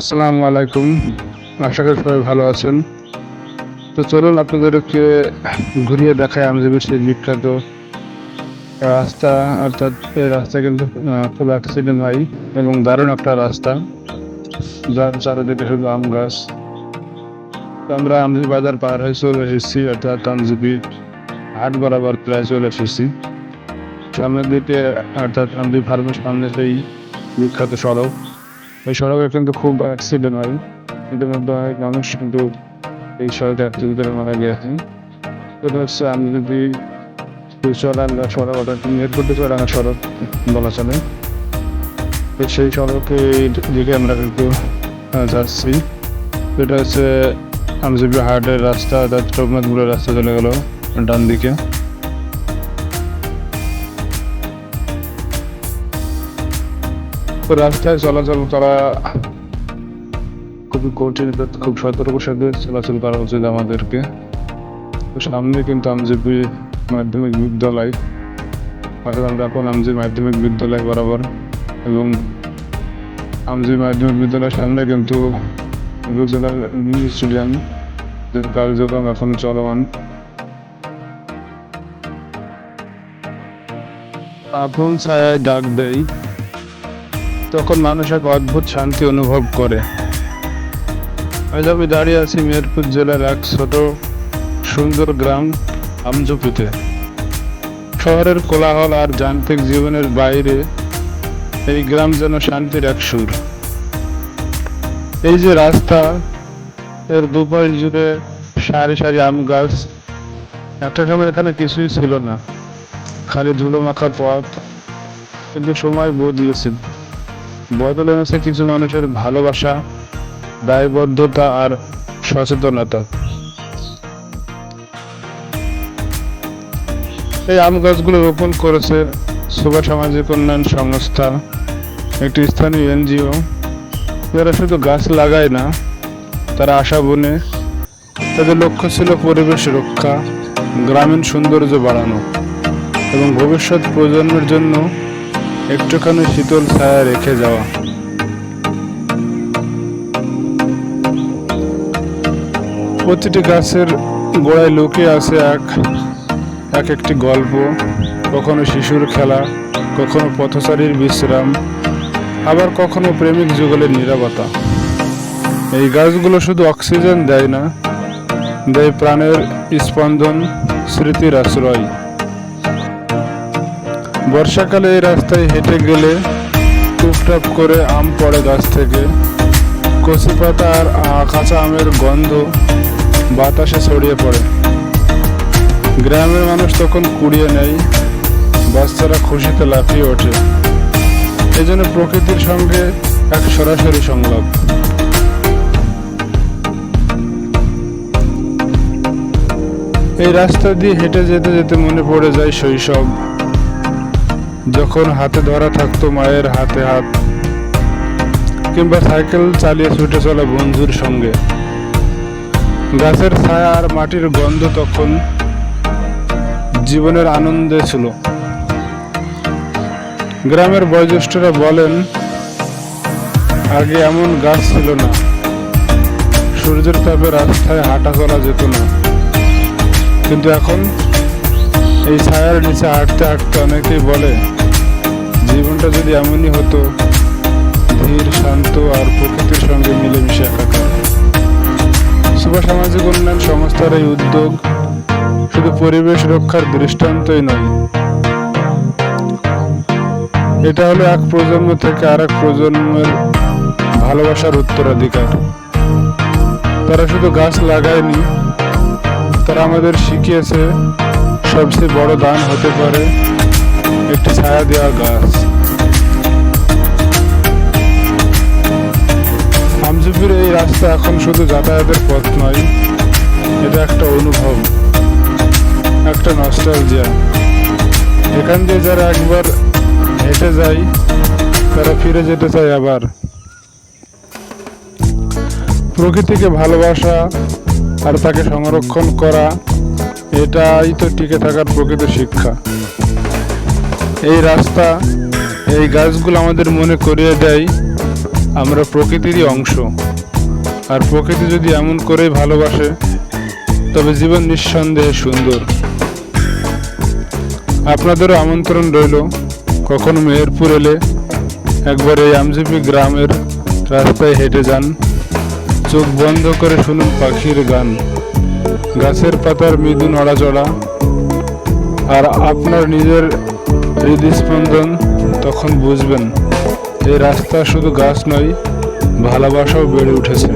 আসসালামু আলাইকুম। আশা করি সবাই ভালো আছেন। তো চলুন আপনাদেরকে ঘুরিয়ে দেখায় আমি সেই বিখ্যাত রাস্তা, অর্থাৎ এই রাস্তা কিন্তু খুব অ্যাক্সিডেন্ট হয় এবং দারুণ একটা রাস্তা, যার চারিদিকে শুধু আম গাছ। আমরা আমজি বাজার পার হয়ে চলে এসেছি, অর্থাৎ আমজিবি হাট বরাবর প্রায় চলে এসেছি। সামনের দিকে, অর্থাৎ আমজি ফার্মের সামনে সেই বিখ্যাত সড়ক। এই সড়কে কিন্তু খুব অ্যাক্সিডেন্ট হয়। ইতিমধ্যে মানুষ কিন্তু এই সড়কে অ্যাক্সিডেন্টে মারা গেছে এটা হচ্ছে আমি যদি সড়ক অর্থাৎ সড়ক বলা চলে। তো সেই সড়কে দিকে আমরা কিন্তু যাচ্ছি। এটা হচ্ছে আমজিবি হাটের রাস্তা রাস্তা চলে গেল ডান দিকে রাস্তায় চলাচল করা খুবই কঠিন খুব সতর্ক সাথে চলাচল করা উচিত আমাদেরকে। সামনে কিন্তু আমজিপি মাধ্যমিক বিদ্যালয় এখন আমজি মাধ্যমিক বিদ্যালয় বরাবর। এবং আমজি মাধ্যমিক বিদ্যালয়ের সামনে কিন্তু উপজেলার স্টেডিয়াম কার্যক্রম এখন চলমান। আপন ছায়ায় ডাক দেয়। তখন মানুষ এক অদ্ভুত শান্তি অনুভব করে। আজ আমি দাঁড়িয়ে আছি মেহেরপুর জেলার এক ছোট সুন্দর গ্রাম আমজুপিতে। শহরের কোলাহল আর যান্ত্রিক জীবনের বাইরে এই গ্রাম যেন শান্তির এক সুর। এই যে রাস্তা, এর দুপাশ জুড়ে সারি সারি আম গাছ, একটা সময় এখানে কিছুই ছিল না। খালি ধুলো মাখা পথ, কিন্তু সময় বদলেছে। বদল এনেছে কিছু মানুষের ভালোবাসা, দায়বদ্ধতা আর সচেতনতা। এই আম গাছগুলো রোপণ করেছে সুভা সামাজিক উন্নয়ন সংস্থা, একটি স্থানীয় এনজিও। যারা শুধু গাছ লাগায় না, তারা আশা বনে, তাদের লক্ষ্য ছিল পরিবেশ রক্ষা, গ্রামীণ সৌন্দর্য বাড়ানো এবং ভবিষ্যৎ প্রজন্মের জন্য একটুখানি শীতল ছায়া রেখে যাওয়া। প্রতিটি গাছের গোড়ায় লুকিয়ে আছে এক এক একটি গল্প, কখনো শিশুর খেলা, কখনো পথচারীর বিশ্রাম, আবার কখনো প্রেমিক যুগলের নিরাপত্তা এই গাছগুলো শুধু অক্সিজেন দেয় না, দেয় প্রাণের স্পন্দন, স্মৃতির আশ্রয়। বর্ষাকালে এই রাস্তায় হেঁটে গেলে টুপটাপ করে আম পড়ে গাছ থেকে। কচি পাতা আর কাঁচা আমের গন্ধ বাতাসে ছড়িয়ে পড়ে। গ্রামের মানুষ তখন কুড়িয়ে নেয়, বাচ্চারা খুশিতে লাফিয়ে ওঠে। এই জন্য প্রকৃতির সঙ্গে এক সরাসরি সংলাপ। এই রাস্তা দিয়ে হেঁটে যেতে যেতে মনে পড়ে যায় শৈশব। যখন হাতে ধরা থাকতো মায়ের হাতে হাত, কিংবা সাইকেল চালিয়ে ছুটে চলা বন্ধুর সঙ্গে। গাছের ছায়া আর মাটির গন্ধ তখন জীবনের আনন্দে ছিল। গ্রামের বয়োজ্যেষ্ঠরা বলেন, আগে এমন গাছ ছিল না। সূর্যের তাপে রাস্তায় হাঁটা চলা যেত না। কিন্তু এখন এই ছায়ার নিচে হাঁটতে হাঁটতে অনেকেই বলে, জীবনটা যদি এমনই হতো, ধীর, শান্ত আর প্রকৃতির সঙ্গে মিলেমিশে একাকার শুভ সামাজিক উন্নয়ন সংস্থার এই উদ্যোগ শুধু পরিবেশ রক্ষার দৃষ্টান্তই নয়, এটা হলো এক প্রজন্ম থেকে আর এক প্রজন্মের ভালোবাসার উত্তরাধিকার। তারা শুধু গাছ লাগায়নি, তারা আমাদের শিখিয়েছে সবচেয়ে বড় দান হতে পারে একটি ছায়া দেওয়া গাছ। আমজুপির এই রাস্তা এখন শুধু যাতায়াতের পথ নয়, এটা একটা অনুভব, একটা নস্টালজিয়া এখান দিয়ে যারা একবার হেঁটে যায়, তারা ফিরে যেতে চায় আবার। প্রকৃতিকে ভালোবাসা আর তাকে সংরক্ষণ করা এটাই তো টিকে থাকার প্রকৃত শিক্ষা। এই রাস্তা, এই গাছগুলো আমাদের মনে করিয়ে দেয়, আমরা প্রকৃতিরই অংশ। আর প্রকৃতি যদি এমন করেই ভালোবাসে, তবে জীবন নিঃসন্দেহে সুন্দর। আপনাদেরও আমন্ত্রণ রইল, কখনো মেহেরপুর এলে একবার এই আমজিপি গ্রামের রাস্তায় হেঁটে যান, চোখ বন্ধ করে শুনুন পাখির গান। গাছের পাতার মৃদু নড়াচড়া আর আপনার নিজের হৃদস্পন্দন তখন বুঝবেন, এই রাস্তা শুধু গাছ নয়, ভালোবাসাও বেড়ে উঠেছে।